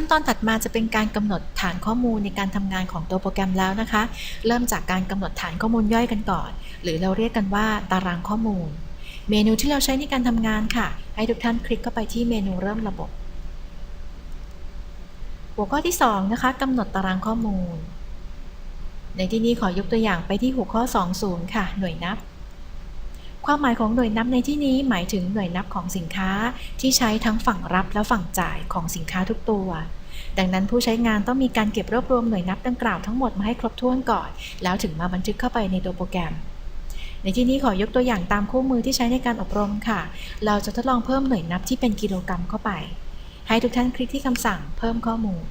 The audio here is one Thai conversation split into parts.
ขั้นตอนถัดมาจะเป็นการกำหนดฐานข้อมูลในการทำงานของตัวโปรแกรมแล้วนะคะ เริ่มจากการกำหนดฐานข้อมูลย่อยกันก่อน หรือเราเรียกกันว่าตารางข้อมูล เมนูที่เราใช้ในการทำงานค่ะ ให้ทุกท่านคลิกเข้าไปที่เมนูเริ่มระบบ หัวข้อที่2นะคะกำหนดตารางข้อมูล ในที่นี้ขอยกตัวอย่างไปที่หัวข้อ 20 ค่ะ หน่วยนับ ความหมายของหน่วยนับในที่นี้หมายถึงหน่วยนับของสินค้าที่ใช้ทั้งฝั่งรับและฝั่งจ่ายของสินค้าทุกตัว ดังนั้นผู้ใช้งานต้องมีการเก็บรวบรวมหน่วยนับดังกล่าวทั้งหมดมาให้ครบถ้วนก่อน แล้วถึงมาบันทึกเข้าไปในตัวโปรแกรม ในที่นี้ขอยกตัวอย่างตามคู่มือที่ใช้ในการอบรมค่ะ เราจะทดลองเพิ่มหน่วยนับที่เป็นกิโลกรัมเข้าไป ให้ทุกท่านคลิกที่คำสั่งเพิ่มข้อมูล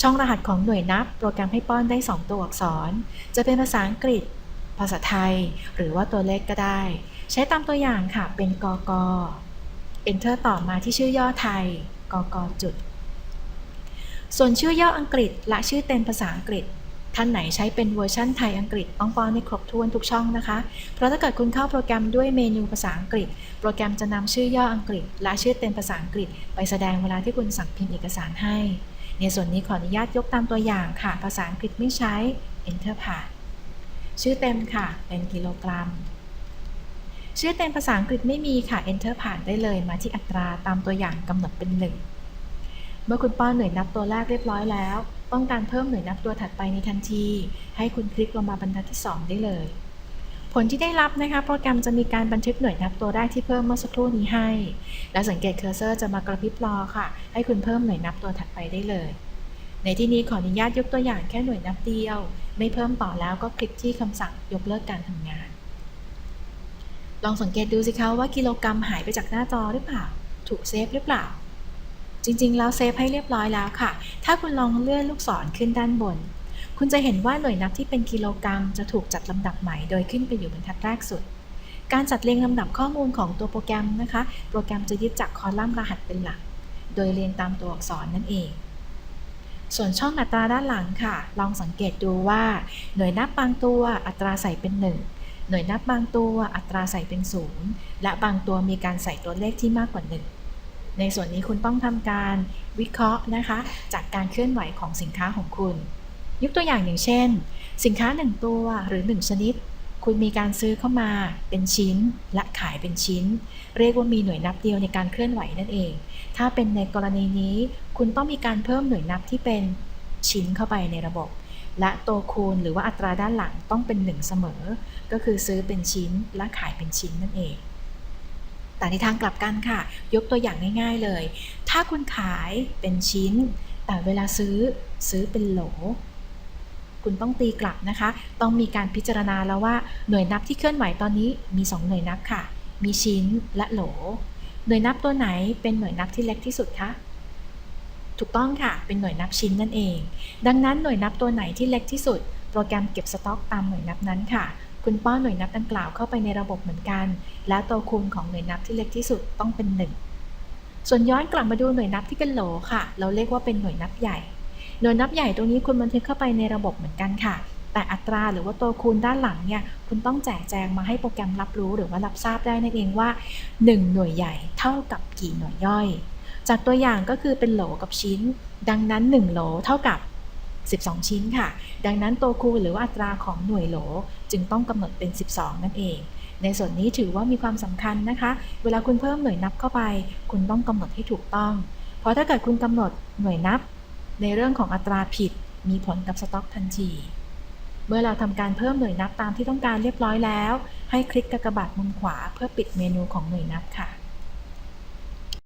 ช่องรหัสของหน่วยนับ โปรแกรมให้ป้อนได้ 2 ตัวอักษร จะเป็นภาษาอังกฤษ ภาษาไทย หรือว่าตัวเลขก็ได้ ใช้ตามตัวอย่างค่ะเป็นกก Enter ต่อมาที่ชื่อย่อไทยกกจุด ส่วนชื่อย่ออังกฤษและชื่อเต็มภาษาอังกฤษ ท่านไหนใช้เป็นเวอร์ชันไทยอังกฤษต้องป้อนให้ครบถ้วนทุกช่องนะคะ เพราะถ้าเกิดคุณเข้าโปรแกรมด้วยเมนูภาษาอังกฤษ โปรแกรมจะนำชื่อย่ออังกฤษ และชื่อเต็มภาษาอังกฤษ ไปแสดงเวลาที่คุณสั่งพิมพ์เอกสารให้ ในส่วนนี้ขออนุญาตยกตามตัวอย่างค่ะ ภาษาอังกฤษไม่ใช้ Enter ผ่าน ชื่อเต็มค่ะ เป็นกิโลกรัม ชื่อเต็มภาษาอังกฤษไม่มีค่ะ Enter ผ่านได้เลยมาที่อัตราตามตัวอย่างกำหนดเป็น 1 เมื่อคุณป้อนหน่วยนับตัวแรกเรียบร้อยแล้ว ต้องการเพิ่มหน่วยนับตัวถัดไปในทันที ให้คุณคลิกลงมาบรรทัดที่ 2 ได้เลย ผลที่ได้รับนะคะ โปรแกรมจะมีการบันทึกหน่วยนับตัวแรกที่เพิ่มเมื่อสักครู่นี้ให้ และสังเกตเคอร์เซอร์จะมากระพริบรอค่ะ ให้คุณเพิ่มหน่วยนับตัวถัดไปได้เลย ในที่นี้ขออนุญาตยกตัวอย่างแค่หน่วยนับเดียว ไม่เพิ่มต่อแล้วก็คลิกที่คำสั่งยกเลิกการทำงาน ลองสังเกตดูสิคะว่ากิโลกรัมหายไปจากหน้าจอหรือเปล่า ถูกเซฟหรือเปล่า จริงๆ แล้วเซฟให้เรียบร้อยแล้วค่ะ ถ้าคุณลองเลื่อนลูกศรขึ้นด้านบน คุณจะเห็นว่าหน่วยนับที่เป็นกิโลกรัมจะถูกจัดลำดับใหม่โดยขึ้นไปอยู่บรรทัดแรกสุด การจัดเรียงลำดับข้อมูลของตัวโปรแกรมนะคะ โปรแกรมจะยึดจากคอลัมน์รหัสเป็นหลัก โดยเรียงตามตัวอักษรนั่นเอง ส่วนช่องอัตราด้านหลังค่ะ ลองสังเกตดูว่าหน่วยนับบางตัวอัตราใส่เป็น 1 หน่วยนับบางตัวอัตราใส่เป็น 0 และบางตัวมีการใส่ตัวเลขที่มากกว่า 1 ในส่วนนี้คุณต้องทำการวิเคราะห์นะคะ จากการเคลื่อนไหวของสินค้าของคุณ ยกตัวอย่างอย่างเช่น สินค้า 1 ตัวหรือ 1 ชนิด คุณมีการซื้อเข้ามาเป็นชิ้น และขายเป็นชิ้น เรียกว่ามีหน่วยนับเดียวในการเคลื่อนไหวนั่นเอง ถ้าเป็นในกรณีนี้ คุณต้องมีการเพิ่มหน่วยนับที่เป็นชิ้นเข้าไปในระบบ และตัวคูณหรือว่าอัตราด้านหลังต้องเป็น 1 เสมอ ก็คือซื้อเป็นชิ้นและขายเป็นชิ้นนั่นเองแต่ในทางกลับกันค่ะ ยกตัวอย่างง่ายๆเลย ถ้าคุณขายเป็นชิ้น แต่เวลาซื้อซื้อเป็นโหล คุณต้องตีกลับนะคะ ต้องมีการพิจารณาแล้วว่าหน่วยนับที่เคลื่อนไหวตอนนี้มี 2 หน่วยนับค่ะ มีชิ้นและโหล หน่วยนับตัวไหนเป็นหน่วยนับที่เล็กที่สุดคะถูกต้องค่ะ เป็นหน่วยนับชิ้นนั่นเอง ดังนั้นหน่วยนับตัวไหนที่เล็กที่สุด โปรแกรมเก็บสต็อกตามหน่วยนับนั้นค่ะ คุณป้อนหน่วยนับดังกล่าวเข้าไปในระบบเหมือนกัน และตัวคูณของหน่วยนับที่เล็กที่สุดต้องเป็น 1 ส่วนย้อนกลับมาดูหน่วยนับที่เป็นโหลค่ะ เราเรียกว่าเป็นหน่วยนับใหญ่ หน่วยนับใหญ่ตรงนี้คุณบันทึกเข้าไปในระบบเหมือนกันค่ะ แต่อัตราหรือว่าตัวคูณด้านหลังเนี่ยคุณต้องแจกแจงมาให้โปรแกรมรับรู้หรือว่ารับทราบได้นั่นเองว่า 1 หน่วยใหญ่เท่ากับกี่หน่วยย่อย จากตัวอย่างก็คือเป็นโหลกับชิ้น ดังนั้น 1 โหลเท่ากับ 12 ชิ้นค่ะ ดังนั้นตัวคูณหรือว่าอัตราของหน่วยโหลจึงต้องกำหนดเป็น 12 นั่นเองในส่วนนี้ถือว่ามีความสำคัญนะคะ เวลาคุณเพิ่มหน่วยนับเข้าไป คุณต้องกำหนดให้ถูกต้อง เพราะถ้าเกิดคุณกำหนดหน่วยนับ ในเรื่องของอัตราผิดมีผลกับสต็อกทันที เมื่อเราทำการเพิ่มหน่วยนับตามที่ต้องการเรียบร้อยแล้ว ให้คลิกกากบาทมุมขวาเพื่อปิดเมนูของหน่วยนับค่ะ